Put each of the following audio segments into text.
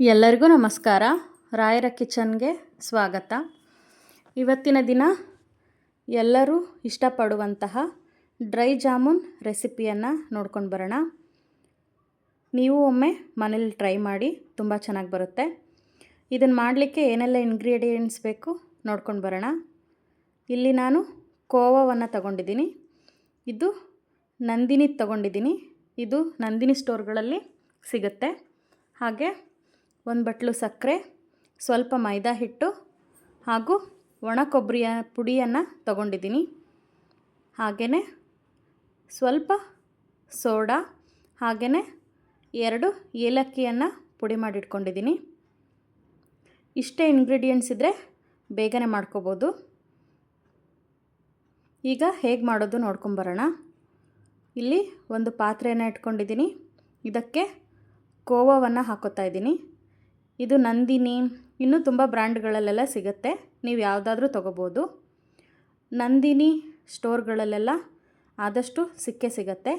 ಎಲ್ಲರಿಗೂ ನಮಸ್ಕಾರ. ರಾಯರ ಕಿಚನ್ಗೆ ಸ್ವಾಗತ. ಇವತ್ತಿನ ದಿನ ಎಲ್ಲರೂ ಇಷ್ಟಪಡುವಂತಹ ಡ್ರೈ ಜಾಮೂನ್ ರೆಸಿಪಿಯನ್ನು ನೋಡ್ಕೊಂಡು ಬರೋಣ. ನೀವು ಒಮ್ಮೆ ಮನೇಲಿ ಟ್ರೈ ಮಾಡಿ ತುಂಬ ಚೆನ್ನಾಗಿ ಬರುತ್ತೆ. ಇದನ್ನು ಮಾಡಲಿಕ್ಕೆ ಏನೆಲ್ಲ ಇಂಗ್ರೀಡಿಯೆಂಟ್ಸ್ ಬೇಕು ನೋಡ್ಕೊಂಡು ಬರೋಣ. ಇಲ್ಲಿ ನಾನು ಕೋವವನ್ನು ತಗೊಂಡಿದ್ದೀನಿ. ಇದು ನಂದಿನಿ ತಗೊಂಡಿದ್ದೀನಿ. ಇದು ನಂದಿನಿ ಸ್ಟೋರ್ಗಳಲ್ಲಿ ಸಿಗುತ್ತೆ. ಹಾಗೆ ಒಂದು ಬಟ್ಲು ಸಕ್ಕರೆ, ಸ್ವಲ್ಪ ಮೈದಾ ಹಿಟ್ಟು ಹಾಗೂ ಒಣ ಕೊಬ್ಬರಿಯ ಪುಡಿಯನ್ನು ತಗೊಂಡಿದ್ದೀನಿ. ಹಾಗೆಯೇ ಸ್ವಲ್ಪ ಸೋಡಾ ಹಾಗೆಯೇ ಎರಡು ಏಲಕ್ಕಿಯನ್ನು ಪುಡಿ ಮಾಡಿಟ್ಕೊಂಡಿದ್ದೀನಿ. ಇಷ್ಟೇ ಇಂಗ್ರೀಡಿಯೆಂಟ್ಸ್ ಇದ್ದರೆ ಬೇಗನೆ ಮಾಡ್ಕೋಬೋದು. ಈಗ ಹೇಗೆ ಮಾಡೋದು ನೋಡ್ಕೊಂಬರೋಣ ಇಲ್ಲಿ ಒಂದು ಪಾತ್ರೆಯನ್ನು ಇಟ್ಕೊಂಡಿದ್ದೀನಿ. ಇದಕ್ಕೆ ಕೋವವನ್ನು ಹಾಕೋತಾ ಇದ್ದೀನಿ. ಇದು ನಂದಿನಿ. ಇನ್ನೂ ತುಂಬ ಬ್ರ್ಯಾಂಡ್ಗಳಲ್ಲೆಲ್ಲ ಸಿಗುತ್ತೆ. ನೀವು ಯಾವುದಾದ್ರೂ ತೊಗೋಬೋದು. ನಂದಿನಿ ಸ್ಟೋರ್ಗಳಲ್ಲೆಲ್ಲ ಆದಷ್ಟು ಸಿಕ್ಕೇ ಸಿಗತ್ತೆ.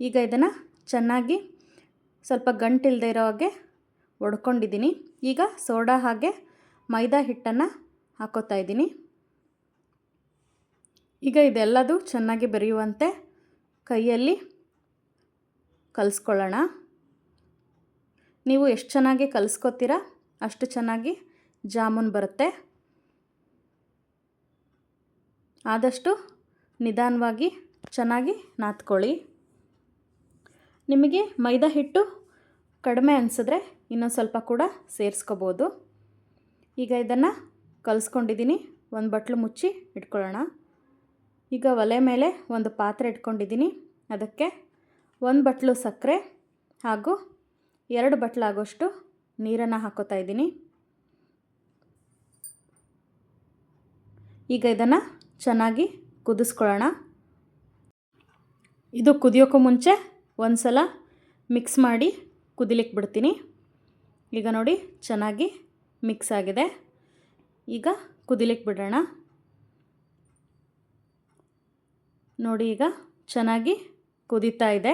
ಈಗ ಇದನ್ನು ಚೆನ್ನಾಗಿ ಸ್ವಲ್ಪ ಗಂಟಿಲ್ಲದೆ ಇರೋ ಹಾಗೆ ಒಡ್ಕೊಂಡಿದ್ದೀನಿ. ಈಗ ಸೋಡಾ ಹಾಗೆ ಮೈದಾ ಹಿಟ್ಟನ್ನು ಹಾಕೋತಾ ಇದ್ದೀನಿ. ಈಗ ಇದೆಲ್ಲದೂ ಚೆನ್ನಾಗಿ ಬೆರೆಯುವಂತೆ ಕೈಯಲ್ಲಿ ಕಲಿಸ್ಕೊಳ್ಳೋಣ. ನೀವು ಎಷ್ಟು ಚೆನ್ನಾಗಿ ಕಲಿಸ್ಕೊತೀರ ಅಷ್ಟು ಚೆನ್ನಾಗಿ ಜಾಮೂನ್ ಬರುತ್ತೆ. ಆದಷ್ಟು ನಿಧಾನವಾಗಿ ಚೆನ್ನಾಗಿ ನಾದ್ಕೊಳ್ಳಿ. ನಿಮಗೆ ಮೈದಾ ಹಿಟ್ಟು ಕಡಿಮೆ ಅನಿಸಿದ್ರೆ ಇನ್ನೊಂದು ಸ್ವಲ್ಪ ಕೂಡ ಸೇರಿಸ್ಕೋಬೋದು. ಈಗ ಇದನ್ನು ಕಲಿಸ್ಕೊಂಡಿದ್ದೀನಿ. ಒಂದು ಬಟ್ಲು ಮುಚ್ಚಿ ಇಟ್ಕೊಳ್ಳೋಣ. ಈಗ ಒಲೆ ಮೇಲೆ ಒಂದು ಪಾತ್ರೆ ಇಟ್ಕೊಂಡಿದ್ದೀನಿ. ಅದಕ್ಕೆ ಒಂದು ಬಟ್ಲು ಸಕ್ಕರೆ ಹಾಗೂ ಎರಡು ಬಟ್ಲಾಗೋಷ್ಟು ನೀರನ್ನು ಹಾಕೋತಾ ಇದ್ದೀನಿ. ಈಗ ಇದನ್ನು ಚೆನ್ನಾಗಿ ಕುದಿಸ್ಕೊಳ್ಳೋಣ. ಇದು ಕುದಿಯೋಕ್ಕೂ ಮುಂಚೆ ಒಂದು ಸಲ ಮಿಕ್ಸ್ ಮಾಡಿ ಕುದಿಲಿಕ್ಕೆ ಬಿಡ್ತೀನಿ. ಈಗ ನೋಡಿ ಚೆನ್ನಾಗಿ ಮಿಕ್ಸ್ ಆಗಿದೆ. ಈಗ ಕುದಿಲಿಕ್ಕೆ ಬಿಡೋಣ. ನೋಡಿ ಈಗ ಚೆನ್ನಾಗಿ ಕುದೀತಾ ಇದೆ.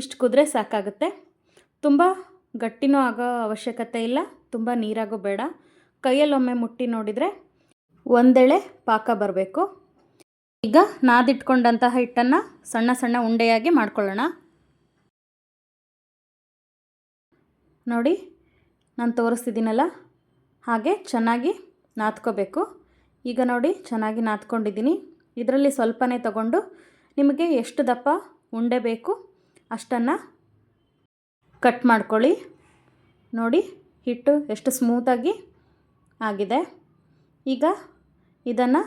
ಇಷ್ಟು ಕುದ್ರೆ ಸಾಕಾಗುತ್ತೆ. ತುಂಬ ಗಟ್ಟಿನೂ ಆಗೋ ಅವಶ್ಯಕತೆ ಇಲ್ಲ, ತುಂಬ ನೀರಾಗೋ ಬೇಡ. ಕೈಯಲ್ಲೊಮ್ಮೆ ಮುಟ್ಟಿ ನೋಡಿದರೆ ಒಂದೆಳೆ ಪಾಕ ಬರಬೇಕು. ಈಗ ನಾದಿಟ್ಕೊಂಡಂತಹ ಹಿಟ್ಟನ್ನು ಸಣ್ಣ ಸಣ್ಣ ಉಂಡೆಯಾಗಿ ಮಾಡ್ಕೊಳ್ಳೋಣ. ನೋಡಿ, ನಾನು ತೋರಿಸ್ತಿದ್ದೀನಲ್ಲ? ಹಾಗೆ ಚೆನ್ನಾಗಿ ನಾದ್ಕೋಬೇಕು. ಈಗ ನೋಡಿ, ಚೆನ್ನಾಗಿ ನಾದ್ಕೊಂಡಿದ್ದೀನಿ. ಇದರಲ್ಲಿ ಸ್ವಲ್ಪನೇ ತಗೊಂಡು ನಿಮಗೆ ಎಷ್ಟು ದಪ್ಪ ಉಂಡೆ ಬೇಕು ಅಷ್ಟನ್ನು ಕಟ್ ಮಾಡ್ಕೊಳ್ಳಿ. ನೋಡಿ, ಹಿಟ್ಟು ಎಷ್ಟು ಸ್ಮೂತಾಗಿ ಆಗಿದೆ. ಈಗ ಇದನ್ನು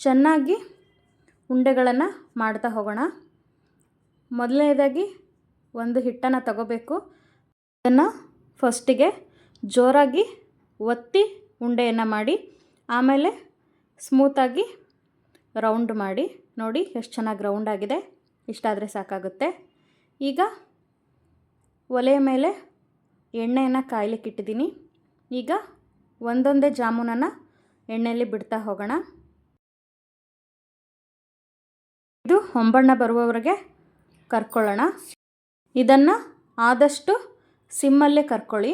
ಚೆನ್ನಾಗಿ ಉಂಡೆಗಳನ್ನು ಮಾಡ್ತಾ ಹೋಗೋಣ. ಮೊದಲನೇದಾಗಿ ಒಂದು ಹಿಟ್ಟನ್ನು ತಗೋಬೇಕು. ಅದನ್ನು ಫಸ್ಟಿಗೆ ಜೋರಾಗಿ ಒತ್ತಿ ಉಂಡೆಯನ್ನು ಮಾಡಿ, ಆಮೇಲೆ ಸ್ಮೂತಾಗಿ ರೌಂಡ್ ಮಾಡಿ. ನೋಡಿ, ಎಷ್ಟು ಚೆನ್ನಾಗಿ ರೌಂಡ್ ಆಗಿದೆ. ಇಷ್ಟಾದರೆ ಸಾಕಾಗುತ್ತೆ. ಈಗ ಒಲೆಯ ಮೇಲೆ ಎಣ್ಣೆಯನ್ನು ಕಾಯ್ಲಿಕ್ಕೆ ಇಟ್ಟಿದ್ದೀನಿ. ಈಗ ಒಂದೊಂದೇ ಜಾಮೂನನ್ನು ಎಣ್ಣೆಯಲ್ಲಿ ಬಿಡ್ತಾ ಹೋಗೋಣ. ಇದು ಹೊಂಬಣ್ಣ ಬರುವವರೆಗೆ ಕರ್ಕೊಳ್ಳೋಣ. ಇದನ್ನು ಆದಷ್ಟು ಸಿಮ್ಮಲ್ಲೇ ಕರ್ಕೊಳ್ಳಿ.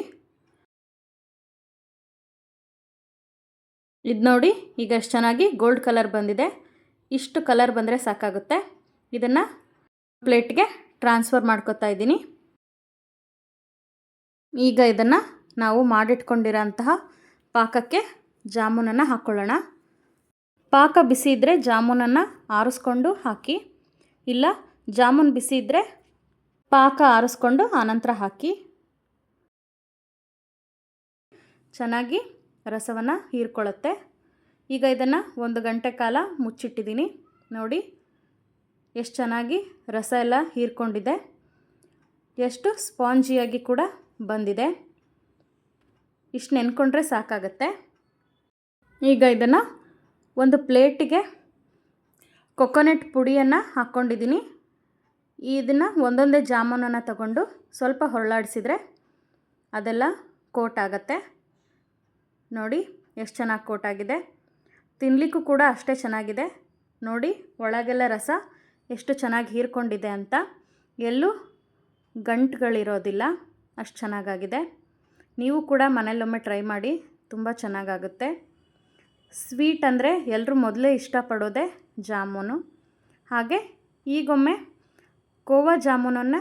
ಇದು ನೋಡಿ, ಈಗ ಎಷ್ಟು ಚೆನ್ನಾಗಿ ಗೋಲ್ಡ್ ಕಲರ್ ಬಂದಿದೆ. ಇಷ್ಟು ಕಲರ್ ಬಂದರೆ ಸಾಕಾಗುತ್ತೆ. ಇದನ್ನು ಪ್ಲೇಟ್ಗೆ ಟ್ರಾನ್ಸ್ಫರ್ ಮಾಡ್ಕೋತಾ ಇದ್ದೀನಿ. ಈಗ ಇದನ್ನು ನಾವು ಮಾಡಿಟ್ಕೊಂಡಿರೋಂತಹ ಪಾಕಕ್ಕೆ ಜಾಮೂನನ್ನು ಹಾಕ್ಕೊಳ್ಳೋಣ ಪಾಕ ಬಿಸಿ ಇದ್ದರೆ ಜಾಮೂನನ್ನು ಆರಿಸ್ಕೊಂಡು ಹಾಕಿ, ಇಲ್ಲ ಜಾಮೂನ್ ಬಿಸಿ ಇದ್ದರೆ ಪಾಕ ಆರಿಸ್ಕೊಂಡು ಆನಂತರ ಹಾಕಿ. ಚೆನ್ನಾಗಿ ರಸವನ್ನು ಹೀರ್ಕೊಳ್ಳುತ್ತೆ. ಈಗ ಇದನ್ನು ಒಂದು ಗಂಟೆ ಕಾಲ ಮುಚ್ಚಿಟ್ಟಿದ್ದೀನಿ. ನೋಡಿ ಎಷ್ಟು ಚೆನ್ನಾಗಿ ರಸ ಎಲ್ಲ ಹೀರ್ಕೊಂಡಿದೆ. ಎಷ್ಟು ಸ್ಪಾಂಜಿಯಾಗಿ ಕೂಡ ಬಂದಿದೆ. ಇಷ್ಟು ನೆನ್ಕೊಂಡ್ರೆ ಸಾಕಾಗತ್ತೆ. ಈಗ ಇದನ್ನು ಒಂದು ಪ್ಲೇಟಿಗೆ ಕೊಕೊನೆಟ್ ಪುಡಿಯನ್ನು ಹಾಕ್ಕೊಂಡಿದ್ದೀನಿ ಇದನ್ನು ಒಂದೊಂದೇ ಜಾಮೂನನ್ನು ತಗೊಂಡು ಸ್ವಲ್ಪ ಹೊರಳಾಡಿಸಿದ್ರೆ ಅದೆಲ್ಲ ಕೋಟ್ ಆಗುತ್ತೆ ನೋಡಿ ಎಷ್ಟು ಚೆನ್ನಾಗಿ ಕೋಟ್ ಆಗಿದೆ ತಿನ್ನಲಿಕ್ಕೂ ಕೂಡ ಅಷ್ಟೇ ಚೆನ್ನಾಗಿದೆ. ನೋಡಿ ಒಳಗೆಲ್ಲ ರಸ ಎಷ್ಟು ಚೆನ್ನಾಗಿ ಹೀರ್ಕೊಂಡಿದೆ ಅಂತ ಎಲ್ಲೂ ಗಂಟುಗಳಿರೋದಿಲ್ಲ. ಅಷ್ಟು ಚೆನ್ನಾಗಾಗಿದೆ. ನೀವು ಕೂಡ ಮನೇಲೊಮ್ಮೆ ಟ್ರೈ ಮಾಡಿ, ತುಂಬ ಚೆನ್ನಾಗಾಗುತ್ತೆ. ಸ್ವೀಟ್ ಅಂದರೆ ಎಲ್ಲರೂ ಮೊದಲೇ ಇಷ್ಟಪಡೋದೆ ಜಾಮೂನು. ಹಾಗೆ ಈಗೊಮ್ಮೆ ಕೋವಾ ಜಾಮೂನನ್ನು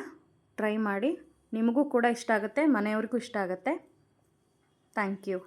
ಟ್ರೈ ಮಾಡಿ. ನಿಮಗೂ ಕೂಡ ಇಷ್ಟ ಆಗುತ್ತೆ, ಮನೆಯವ್ರಿಗೂ ಇಷ್ಟ ಆಗುತ್ತೆ. Thank you.